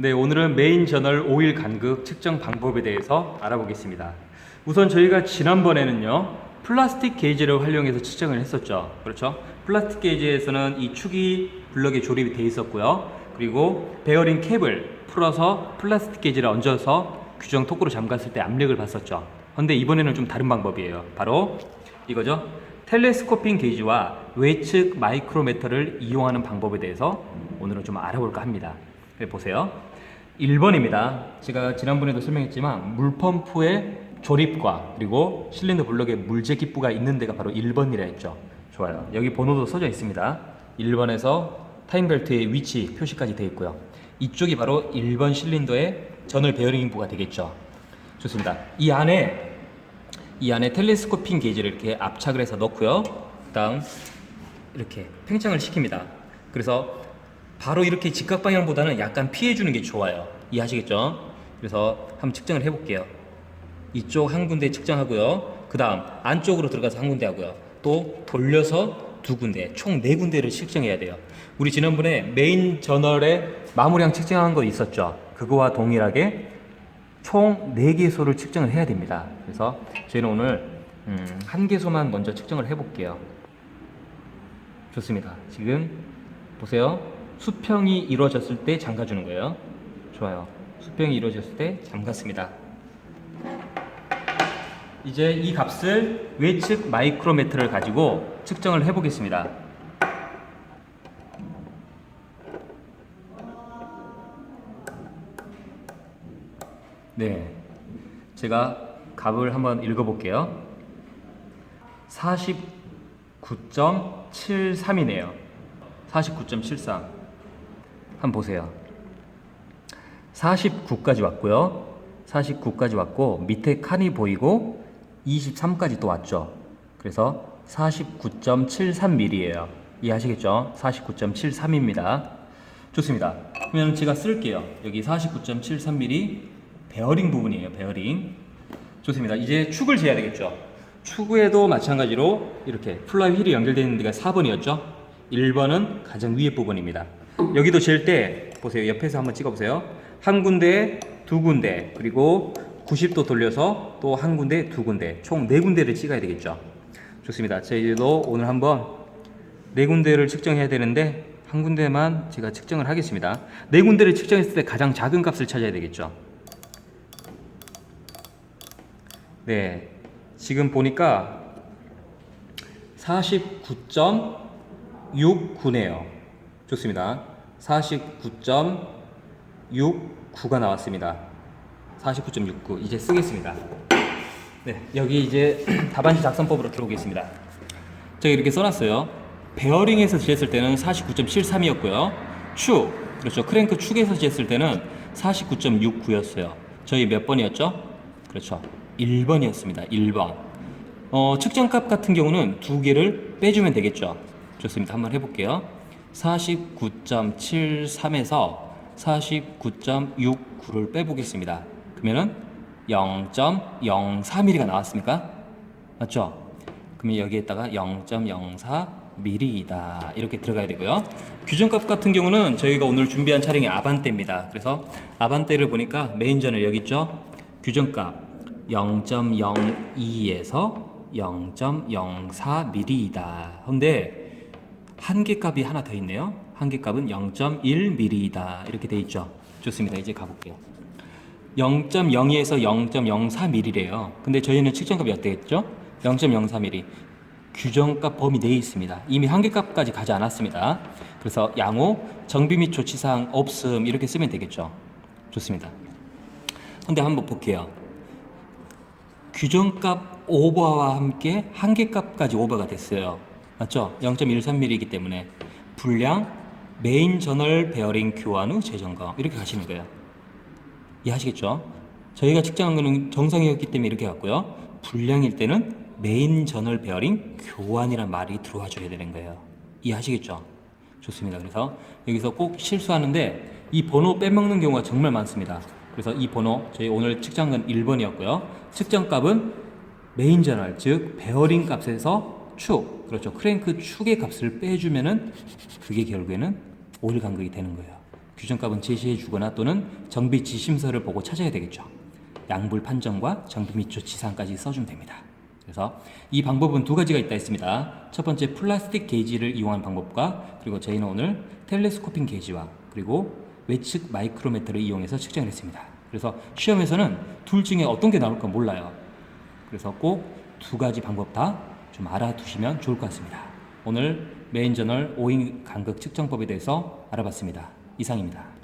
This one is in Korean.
네, 오늘은 메인 저널 오일 간극 측정 방법에 대해서 알아보겠습니다. 우선 저희가 지난번에는요, 플라스틱 게이지를 활용해서 측정을 했었죠. 그렇죠? 플라스틱 게이지에서는 이 축이 블럭에 조립이 돼 있었고요. 그리고 베어링 캡을 풀어서 플라스틱 게이지를 얹어서 규정 토크로 잠갔을 때 압력을 봤었죠. 근데 이번에는 좀 다른 방법이에요. 바로 이거죠. 텔레스코핑 게이지와 외측 마이크로메터를 이용하는 방법에 대해서 오늘은 좀 알아볼까 합니다. 네, 보세요. 1번입니다. 제가 지난번에도 설명했지만 물펌프의 조립과 그리고 실린더 블럭에 물제기부가 있는 데가 바로 1번이라 했죠. 좋아요. 여기 번호도 써져 있습니다. 1번에서 타임벨트의 위치 표시까지 되어 있고요. 이쪽이 바로 1번 실린더의 전월 베어링 부가 되겠죠. 좋습니다. 이 안에 이 안에 텔레스코핑 게이지를 이렇게 압착을 해서 넣고요. 그다음 이렇게 팽창을 시킵니다. 그래서 바로 이렇게 직각 방향보다는 약간 피해 주는 게 좋아요. 이해하시겠죠? 그래서 한번 측정을 해 볼게요. 이쪽 한 군데 측정하고요. 그 다음 안쪽으로 들어가서 한 군데 하고요. 또 돌려서 두 군데, 총 네 군데를 측정해야 돼요. 우리 지난번에 메인 저널에 마무리항 측정한 거 있었죠. 그거와 동일하게 총 4개소를 측정을 해야 됩니다. 그래서 저희는 오늘 음, 한 개소만 먼저 측정을 해볼게요. 좋습니다. 지금 보세요. 수평이 이루어졌을 때 잠가주는 거예요. 좋아요. 수평이 이루어졌을 때 잠갔습니다. 이제 이 값을 외측 마이크로메트를 가지고 측정을 해보겠습니다. 네. 제가 값을 한번 읽어볼게요. 49.73이네요. 49.73. 한번 보세요. 49까지 왔고요. 49까지 왔고 밑에 칸이 보이고 23까지 또 왔죠. 그래서 49.73mm예요. 이해하시겠죠? 49.73입니다. 좋습니다. 그러면 제가 쓸게요. 여기 49.73mm 베어링 부분이에요. 베어링. 좋습니다. 이제 축을 재야 되겠죠. 축에도 마찬가지로 이렇게 플라이 휠이 연결되어 있는 데가 4번이었죠. 1번은 가장 위에 부분입니다. 여기도 잴 때 보세요. 옆에서 한번 찍어 보세요. 한 군데, 두 군데, 그리고 90도 돌려서 또 한 군데, 두 군데, 총 네 군데를 찍어야 되겠죠. 좋습니다. 저희도 오늘 한번 네 군데를 측정해야 되는데 한 군데만 제가 측정을 하겠습니다. 네 군데를 측정했을 때 가장 작은 값을 찾아야 되겠죠. 네, 지금 보니까 49.69네요. 좋습니다. 49.69가 나왔습니다. 49.69 이제 쓰겠습니다. 네, 여기 이제 답안지 작성법으로 들어오겠습니다. 제가 이렇게 써놨어요. 베어링에서 재했을 때는 49.73이었고요. 축, 그렇죠. 크랭크 축에서 재했을 때는 49.69였어요. 저희 몇 번이었죠? 그렇죠. 1번이었습니다. 1번. 어, 측정값 같은 경우는 두 개를 빼주면 되겠죠. 좋습니다. 한번 해볼게요. 49.73에서 49.69를 빼보겠습니다. 그러면은 0.04mm가 나왔습니까? 맞죠? 그러면 여기에다가 0.04mm이다. 이렇게 들어가야 되고요. 규정값 같은 경우는 저희가 오늘 준비한 차량이 아반떼입니다. 그래서 아반떼를 보니까 메인전을 여기 있죠? 규정값 0.02에서 0.04mm이다. 근데 한계값이 하나 더 있네요. 한계값은 0.1mm이다. 이렇게 돼 있죠. 좋습니다. 이제 가볼게요. 0.02에서 0.04mm래요. 근데 저희는 측정값이 어땠죠? 0.04mm. 규정값 범위 내에 있습니다. 이미 한계값까지 가지 않았습니다. 그래서 양호, 정비 및 조치사항 없음 이렇게 쓰면 되겠죠. 좋습니다. 근데 한번 볼게요. 규정값 오버와 함께 한계값까지 오버가 됐어요. 맞죠? 0.13mm이기 때문에 불량 메인 저널 베어링 교환 후 재점검 이렇게 가시는 거예요. 이해하시겠죠? 저희가 측정한 거는 정상이었기 때문에 이렇게 갔고요. 불량일 때는 메인 저널 베어링 교환이란 말이 들어와 줘야 되는 거예요. 이해하시겠죠? 좋습니다. 그래서 여기서 꼭 실수하는데 이 번호 빼먹는 경우가 정말 많습니다. 그래서 이 번호 저희 오늘 측정한 건 1번이었고요. 측정값은 메인 저널 즉 베어링 값에서 축 그렇죠 크랭크 축의 값을 빼주면은 그게 결국에는 오일 간극이 되는 거예요. 규정값은 제시해 주거나 또는 정비 지심서를 보고 찾아야 되겠죠. 양불 판정과 정비 및 조치사항까지 써주면 됩니다. 그래서 이 방법은 두 가지가 있다 했습니다. 첫 번째 플라스틱 게이지를 이용한 방법과 그리고 저희는 오늘 텔레스코핑 게이지와 그리고 외측 마이크로메터를 이용해서 측정을 했습니다. 그래서 시험에서는 둘 중에 어떤 게 나올까 몰라요. 그래서 꼭 두 가지 방법 다 좀 알아두시면 좋을 것 같습니다. 오늘 메인 저널 오잉 간극 측정법에 대해서 알아봤습니다. 이상입니다.